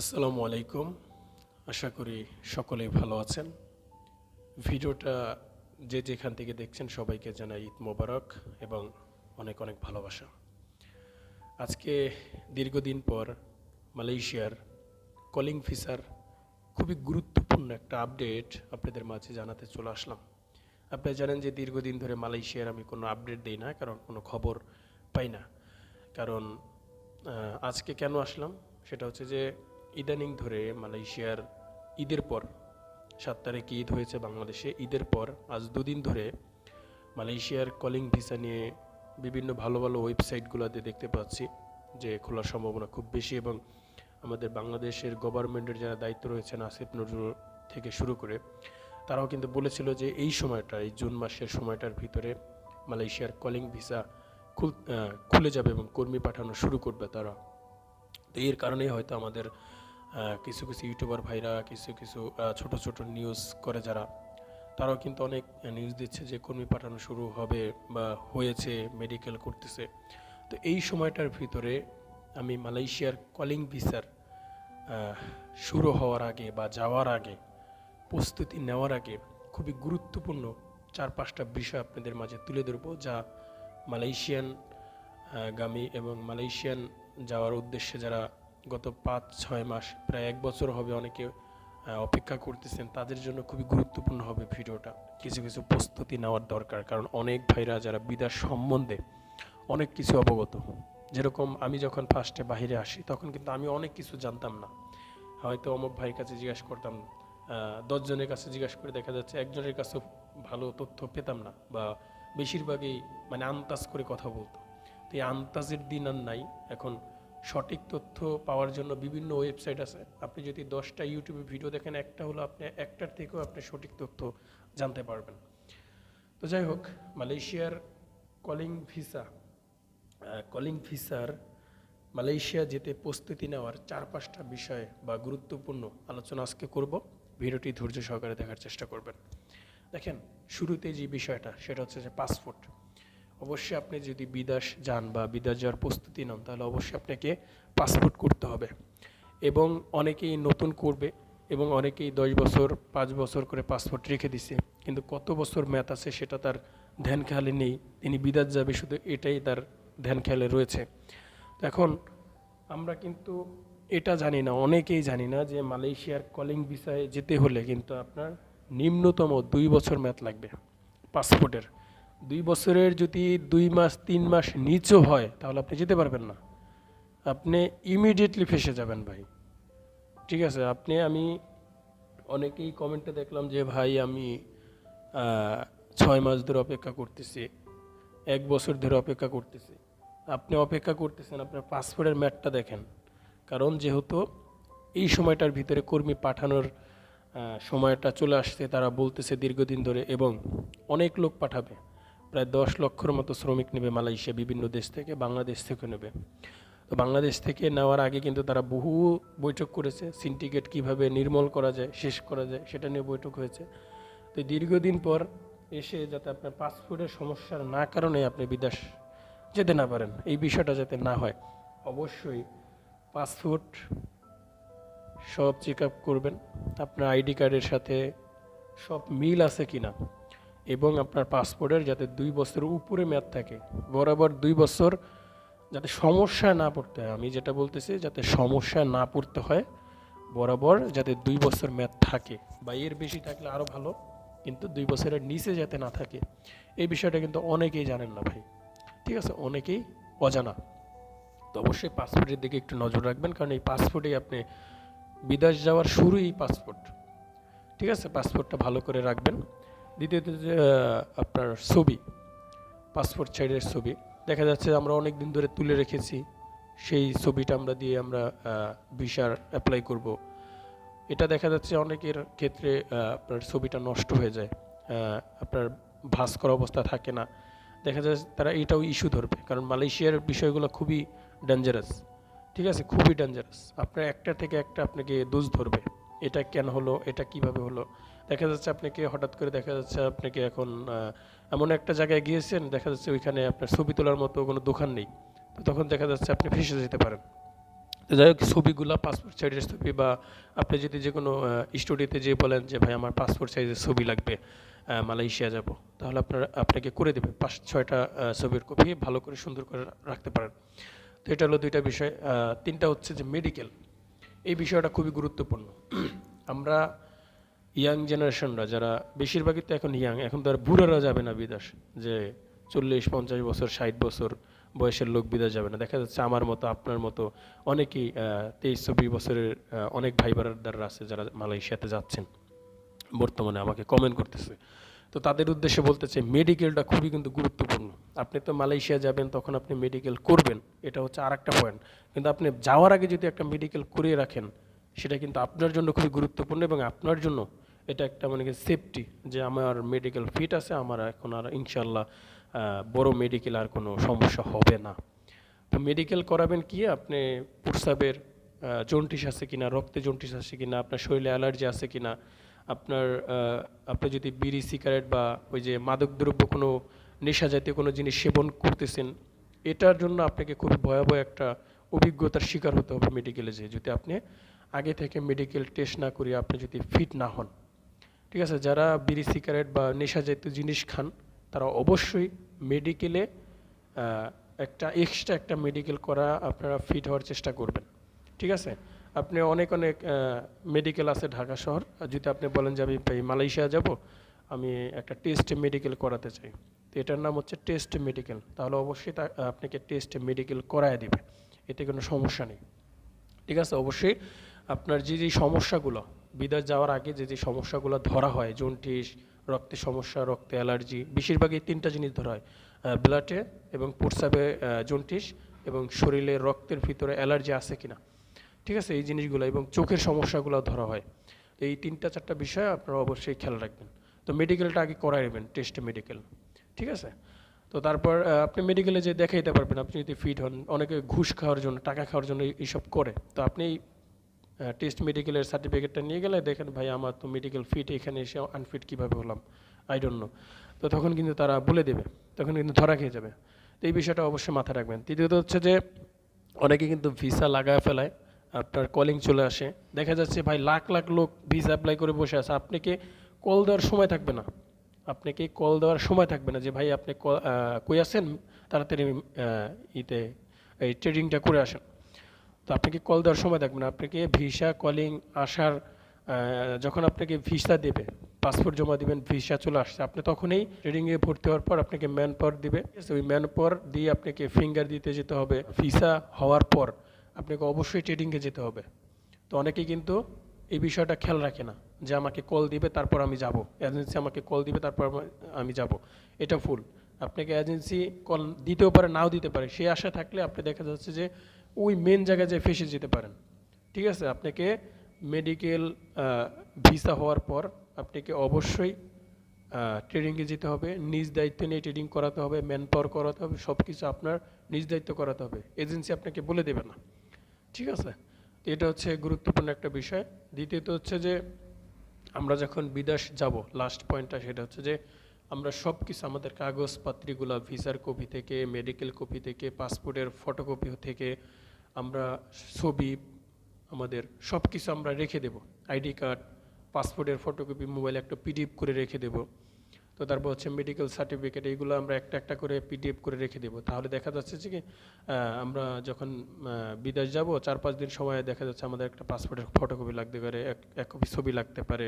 আসসালামু আলাইকুম। আশা করি সকলেই ভালো আছেন। ভিডিওটা যে যেখান থেকে দেখছেন সবাইকে জানাই ঈদ মোবারক এবং অনেক অনেক ভালোবাসা। আজকে দীর্ঘদিন পর মালয়েশিয়ার কলিং ফিসার খুবই গুরুত্বপূর্ণ একটা আপডেট আপনাদের মাঝে জানাতে চলে আসলাম। আপনারা জানেন যে দীর্ঘদিন ধরে মালয়েশিয়ার আমি কোনো আপডেট দিই না, কারণ কোনো খবর পাই না। কারণ আজকে কেন আসলাম? সেটা হচ্ছে যে ইদানিং ধরে মালয়েশিয়ার ঈদের পর, সাত তারিখ ঈদ হয়েছে বাংলাদেশে, ঈদের পর আজ দুদিন ধরে মালয়েশিয়ার কলিং ভিসা নিয়ে বিভিন্ন ভালো ভালো ওয়েবসাইটগুলোতে দেখতে পাচ্ছি যে খোলার সম্ভাবনা খুব বেশি এবং আমাদের বাংলাদেশের গভর্নমেন্টের যারা দায়িত্ব রয়েছেন আসিফ নজরুল থেকে শুরু করে, তারাও কিন্তু বলেছিল যে এই সময়টা, এই জুন মাসের সময়টার ভিতরে মালয়েশিয়ার কলিং ভিসা খুল যাবে এবং কর্মী পাঠানো শুরু করবে তারা। তো এর কারণেই হয়তো আমাদের কিছু কিছু ইউটিউবার ভাইরা কিছু কিছু ছোট ছোট নিউজ করে যারা, তারাও কিন্তু অনেক নিউজ দিচ্ছে যে কর্মী পাঠানো শুরু হবে বা হয়েছে মেডিকেল করতেছে। তো এই সময়টার ভিতরে আমি মালয়েশিয়ার কলিং ভিসার শুরু হওয়ার আগে বা যাওয়ার আগে, প্রস্তুতি নেওয়ার আগে খুবই গুরুত্বপূর্ণ চার পাঁচটা বিষয় আপনাদের মাঝে তুলে ধরবো যা মালয়েশিয়ান গামী এবং মালয়েশিয়ান যাওয়ার উদ্দেশ্যে যারা গত পাঁচ, ছয় মাস, প্রায় এক বছর হবে অনেকে অপেক্ষা করতেছেন। তাদের জন্য খুবই গুরুত্বপূর্ণ হবে ভিডিওটা। কিছু কিছু প্রস্তুতি নেওয়ার দরকার। কারণ অনেক ভাইরা যারা বিদার সম্বন্ধে অনেক কিছু অবগত। যেরকম আমি যখন ফার্স্টে বাইরে আসি, তখন কিন্তু আমি অনেক কিছু জানতাম না। হয়তো অমুক ভাইয়ের কাছে জিজ্ঞাসা করতাম দশজনের কাছে জিজ্ঞাসা করে দেখা যাচ্ছে একজনের কাছে ভালো তথ্য পেতাম না বা বেশিরভাগই মানে আন্তাজ করে কথা বলতো। তো এই আন্তাজের দিন আর নাই। এখন সঠিক তথ্য পাওয়ার জন্য বিভিন্ন ওয়েবসাইট আছে। আপনি যদি দশটা ইউটিউবে ভিডিও দেখেন, একটা হলো আপনি, একটার থেকেও আপনি সঠিক তথ্য জানতে পারবেন। তো যাই হোক, মালয়েশিয়ার কলিং ভিসা কলিং ভিসার মালয়েশিয়া যেতে প্রস্তুতি নেওয়ার চার পাঁচটা বিষয় বা গুরুত্বপূর্ণ আলোচনা আজকে করব। ভিডিওটি ধৈর্য সহকারে দেখার চেষ্টা করবেন। দেখেন, শুরুতে যে বিষয়টা, সেটা হচ্ছে যে পাসপোর্ট অবশ্যই আপনি যদি বিদেশ যান বা বিদেশ যাওয়ার প্রস্তুতি নেন, তাহলে অবশ্যই আপনাকে পাসপোর্ট করতে হবে। এবং অনেকেই নতুন করবে এবং অনেকেই দশ বছর, পাঁচ বছর করে পাসপোর্ট রেখে দিছে। কিন্তু কত বছর ম্যাথ আছে সেটা তার ধ্যান খেয়ালে নেই। তিনি বিদেশ যাবে, শুধু এটাই তার ধ্যান খেয়ালে রয়েছে। এখন আমরা কিন্তু এটা জানি না, অনেকেই জানি না যে মালয়েশিয়ার কলিং ভিসায় যেতে হলে কিন্তু আপনার নিম্নতম দুই বছর ম্যাথ লাগবে পাসপোর্টের দুই বছরের যদি দুই মাস, তিন মাস নিচও হয়, তাহলে আপনি যেতে পারবেন না। আপনি ইমিডিয়েটলি ফেসে যাবেন ভাই। ঠিক আছে, আপনি, আমি অনেকেই কমেন্টে দেখলাম যে, ভাই, আমি ছয় মাস ধরে অপেক্ষা করতেছি, এক বছর ধরে অপেক্ষা করতেছি। আপনি অপেক্ষা করতেছেন, আপনার পাসপোর্টের ম্যাটটা দেখেন। কারণ যেহেতু এই সময়টার ভিতরে কর্মী পাঠানোর সময়টা চলে আসছে, তারা বলতেছে দীর্ঘদিন ধরে এবং অনেক লোক পাঠাবে। প্রায় দশ লক্ষর মতো শ্রমিক নেবে মালয়েশিয়া, বিভিন্ন দেশ থেকে, বাংলাদেশ থেকে নেবে। তো বাংলাদেশ থেকে নেওয়ার আগে কিন্তু তারা বহু বৈঠক করেছে সিন্ডিকেট কীভাবে নির্মল করা যায়, শেষ করা যায়, সেটা নিয়ে বৈঠক হয়েছে। তো দীর্ঘদিন পর এসে যাতে আপনার পাসপোর্টের সমস্যার না কারণে আপনি বিদেশ যেতে না পারেন, এই বিষয়টা যাতে না হয়, অবশ্যই পাসপোর্ট সব চেক আপ করবেন। আপনার আইডি কার্ডের সাথে সব মিল আছে কিনা এবং আপনার পাসপোর্টের যাতে দুই বছরের উপরে মেয়াদ থাকে। বরাবর দুই বছর যাতে সমস্যায় না পড়তে হয়। আমি যেটা বলতেছি, যাতে সমস্যায় না পড়তে হয়, বরাবর যাতে দুই বছর মেয়াদ থাকে। বা এর বেশি থাকলে আরও ভালো, কিন্তু দুই বছরের নিচে যাতে না থাকে। এই বিষয়টা কিন্তু অনেকেই জানেন না ভাই। ঠিক আছে? অনেকেই অজানা। তো অবশ্যই পাসপোর্টের দিকে একটু নজর রাখবেন, কারণ এই পাসপোর্টেই আপনি বিদেশ যাওয়ার শুরুই পাসপোর্ট। ঠিক আছে? পাসপোর্টটা ভালো করে রাখবেন। দ্বিতীয়ত যে আপনার ছবি, পাসপোর্ট সাইডের ছবি। দেখা যাচ্ছে আমরা অনেক দিন ধরে তুলে রেখেছি, সেই ছবিটা আমরা দিয়ে আমরা ভিসার অ্যাপ্লাই করব। এটা দেখা যাচ্ছে অনেকের ক্ষেত্রে আপনার ছবিটা নষ্ট হয়ে যায় আপনার ভাস করা অবস্থা থাকে না। দেখা যায় তারা এটাও ইস্যু ধরবে, কারণ মালয়েশিয়ার বিষয়গুলো খুবই ডেঞ্জারাস ঠিক আছে? খুবই ডেঞ্জারাস আপনার একটা থেকে একটা আপনাকে দোষ ধরবে, এটা কেন হলো, এটা কীভাবে হলো? দেখা যাচ্ছে আপনাকে হঠাৎ করে দেখা যাচ্ছে আপনাকে এখন এমন একটা জায়গায় গিয়েছেন, দেখা যাচ্ছে ওইখানে আপনার ছবি তোলার মতো কোনো দোকান নেই। তো তখন দেখা যাচ্ছে আপনি ফেসে যেতে পারেন। তো যাই হোক, ছবিগুলো পাসপোর্ট সাইজের ছবি বা আপনি যদি যে কোনো স্টুডিওতে যেয়ে বলেন যে, ভাই, আমার পাসপোর্ট সাইজের ছবি লাগবে মালয়েশিয়া যাব। তাহলে আপনার, আপনাকে করে দেবে পাঁচ, ছয়টা ছবির কপি ভালো করে সুন্দর করে রাখতে পারেন। তো এটা হলো দুইটা বিষয়। তিনটা হচ্ছে যে মেডিকেল এই বিষয়টা খুবই গুরুত্বপূর্ণ। আমরা ইয়াং জেনারেশনরা যারা বেশিরভাগই তো এখন ইয়াং এখন তো আর বুড়ারা যাবে না বিদেশ, যে চল্লিশ, পঞ্চাশ বছর, ষাট বছর বয়সের লোক বিদেশ যাবে না। দেখা যাচ্ছে আমার মতো, আপনার মতো অনেকেই তেইশ, চব্বিশ বছরের অনেক ভাই বারাদাররা আছে যারা মালয়েশিয়াতে যাচ্ছেন। বর্তমানে আমাকে কমেন্ট করতেছে। তো তাদের উদ্দেশ্যে বলতে চাই মেডিকেলটা খুবই কিন্তু গুরুত্বপূর্ণ। আপনি তো মালয়েশিয়া যাবেন, তখন আপনি মেডিকেল করবেন, এটা হচ্ছে আর একটা পয়েন্ট কিন্তু আপনি যাওয়ার আগে যদি একটা মেডিকেল করিয়ে রাখেন, সেটা কিন্তু আপনার জন্য খুবই গুরুত্বপূর্ণ এবং আপনার জন্য এটা একটা মানে সেফটি যে আমার মেডিকেল ফিট আছে, আমার এখন আর ইনশাল্লাহ বড় মেডিকেল আর কোনো সমস্যা হবে না। তো মেডিকেল করাবেন কি? আপনি প্রস্রাবের জন্টিস আছে কিনা, রক্তে জন্টিস আছে কিনা, আপনার শরীরে অ্যালার্জি আছে কিনা, আপনার আপনি যদি বিড়ি সিগারেট বা ওই যে মাদকদ্রব্য কোনো নেশা জাতীয় কোনো জিনিস সেবন করতেছেন, এটার জন্য আপনাকে খুব ভয়াবহ একটা অভিজ্ঞতার শিকার হতে হবে মেডিকেলে যে যদি আপনি আগে থেকে মেডিকেল টেস্ট না করিয়ে আপনি যদি ফিট না হন ঠিক আছে, যারা বিড়ি, সিগারেট বা নেশা জাতীয় জিনিস খান, তারা অবশ্যই মেডিকেলে একটা এক্সট্রা একটা মেডিকেল করা আপনারা ফিট হওয়ার চেষ্টা করবেন। ঠিক আছে? আপনি অনেক অনেক মেডিকেল আছে ঢাকা শহর। যদি আপনি বলেন যে আমি মালয়েশিয়া যাব, আমি একটা টেস্ট মেডিকেল করাতে চাই। তো এটার নাম হচ্ছে টেস্ট মেডিকেল তাহলে অবশ্যই তা, আপনাকে টেস্ট মেডিকেল করায় দিবে। এতে কোনো সমস্যা নেই। ঠিক আছে? অবশ্যই আপনার যে যে সমস্যাগুলো বিদেশ যাওয়ার আগে যে যে সমস্যাগুলো ধরা হয় জন্টিস রক্তের সমস্যা, রক্তে অ্যালার্জি বেশিরভাগই তিনটা জিনিস ধরা হয়। ব্লাডে এবং প্রস্রাবে জন্টিস এবং শরীরে রক্তের ভিতরে অ্যালার্জি আছে কিনা। ঠিক আছে, এই জিনিসগুলো এবং চোখের সমস্যাগুলো ধরা হয়। এই তিনটা, চারটা বিষয় আপনারা অবশ্যই খেয়াল রাখবেন। তো মেডিকেলটা আগে করাই নেবেন, টেস্ট মেডিকেল। ঠিক আছে? তো তারপর আপনি মেডিকেলে যে দেখাইতে পারবেন, আপনি যদি ফিট হন, অনেকে ঘুষ খাওয়ার জন্য, টাকা খাওয়ার জন্য এই- এইসব করে। তো আপনি টেস্ট মেডিকেলের সার্টিফিকেটটা নিয়ে গেলে দেখেন, ভাই, আমার তো মেডিকেল ফিট এখানে এসে আনফিট কীভাবে হলাম? আই ডোন্ট নো তো তখন কিন্তু তারা বলে দেবে, তখন কিন্তু ধরা খেয়ে যাবে। তো এই বিষয়টা অবশ্যই মাথায় রাখবেন। তৃতীয়ত হচ্ছে যে, অনেকে কিন্তু ভিসা লাগায় ফেলায়, আপনার কলিং চলে আসে। দেখা যাচ্ছে, ভাই, লাখ লাখ লোক ভিসা অ্যাপ্লাই করে বসে আছে। আপনাকে কল দেওয়ার সময় থাকবে না। আপনাকে কল দেওয়ার সময় থাকবে না যে, ভাই, আপনি কই আছেন? তাড়াতাড়ি ইতে, এই ট্রেডিংটা করে আসেন। তো আপনাকে কল দেওয়ার সময় থাকবে না আপনাকে ভিসা কলিং আসার যখন আপনাকে ভিসা দেবে পাসপোর্ট জমা দিবেন ভিসা চলে আসছে, আপনি তখনই ট্রেডিংয়ে ভর্তি হওয়ার পর আপনাকে ম্যান পাওয়ার দিবে ওই ম্যান পাওয়ার দিয়ে আপনাকে ফিঙ্গার দিতে যেতে হবে। ভিসা হওয়ার পর আপনাকে অবশ্যই ট্রেডিংয়ে যেতে হবে। তো অনেকেই কিন্তু এই বিষয়টা খেয়াল রাখে না, যে আমাকে কল দিবে, তারপর আমি যাব। এজেন্সি আমাকে কল দিবে, তারপর আমি যাব। এটা ফুল আপনাকে এজেন্সি কল দিতেও পারে, নাও দিতে পারে। সেই আশা থাকলে আপনি দেখা যাচ্ছে যে ওই মেন জায়গায় যে ফেসে যেতে পারেন। ঠিক আছে? আপনাকে মেডিকেল ভিসা হওয়ার পর আপনাকে অবশ্যই ট্রেডিংয়ে যেতে হবে। নিজ দায়িত্ব নিয়ে ট্রেডিং করাতে হবে ম্যান পাওয়ার করাতে হবে সব কিছু আপনার নিজ দায়িত্ব করাতে হবে। এজেন্সি আপনাকে বলে দেবে না। ঠিক আছে? তো এটা হচ্ছে গুরুত্বপূর্ণ একটা বিষয়। দ্বিতীয়ত হচ্ছে যে, আমরা যখন বিদেশ যাব লাস্ট পয়েন্টটা সেটা হচ্ছে যে, আমরা সব কিছু আমাদের কাগজপত্রগুলো ভিসার কপি থেকে মেডিকেল কপি থেকে পাসপোর্টের ফটোকপি থেকে আমরা ছবি, আমাদের সব কিছু আমরা রেখে দেব। আইডি কার্ড, পাসপোর্টের ফটোকপি, মোবাইলে একটা পিডিএফ করে রেখে দেব। তো তারপর হচ্ছে মেডিকেল সার্টিফিকেট এইগুলো আমরা একটা একটা করে পিডিএফ করে রেখে দেবো। তাহলে দেখা যাচ্ছে যে কি আমরা যখন বিদেশ যাব চার পাঁচ দিন সময় দেখা যাচ্ছে আমাদের একটা পাসপোর্টের ফটোকপি লাগতে পারে, এক এক কপি ছবি লাগতে পারে।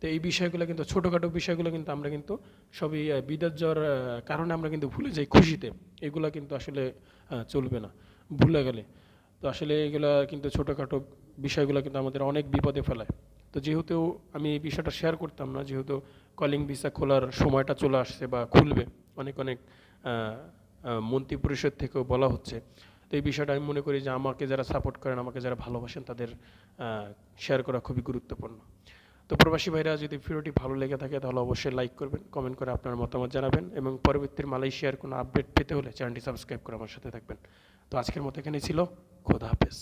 তো এই বিষয়গুলো কিন্তু, ছোটোখাটো বিষয়গুলো কিন্তু আমরা কিন্তু সবই বিদেশ যাওয়ার কারণে আমরা কিন্তু ভুলে যাই খুশিতে। এগুলো কিন্তু আসলে চলবে না। ভুলে গেলে। তো আসলে এগুলো কিন্তু ছোটোখাটো বিষয়গুলো কিন্তু আমাদের অনেক বিপদে ফেলায়। তো যেহেতু আমি এই বিষয়টা শেয়ার করতাম না, যেহেতু কলিং ভিসা খোলার সময়টা চলে আসছে বা খুলবে, অনেক অনেক মন্ত্রী পরিষদ থেকেও বলা হচ্ছে। তো এই বিষয়টা আমি মনে করি যে আমাকে যারা সাপোর্ট করেন, আমাকে যারা ভালোবাসেন, তাদের শেয়ার করা খুবই গুরুত্বপূর্ণ। তো প্রবাসী ভাইরা যদি ভিডিওটি ভালো লেগে থাকে, তাহলে অবশ্যই লাইক করবেন কমেন্ট করে আপনার মতামত জানাবেন এবং পরবর্তী মালয়েশিয়ার কোনো আপডেট পেতে হলে চ্যানেলটি সাবস্ক্রাইব করে আমার সাথে থাকবেন। তো আজকের মতো এখানেই ছিল, খোদা হাফেজ।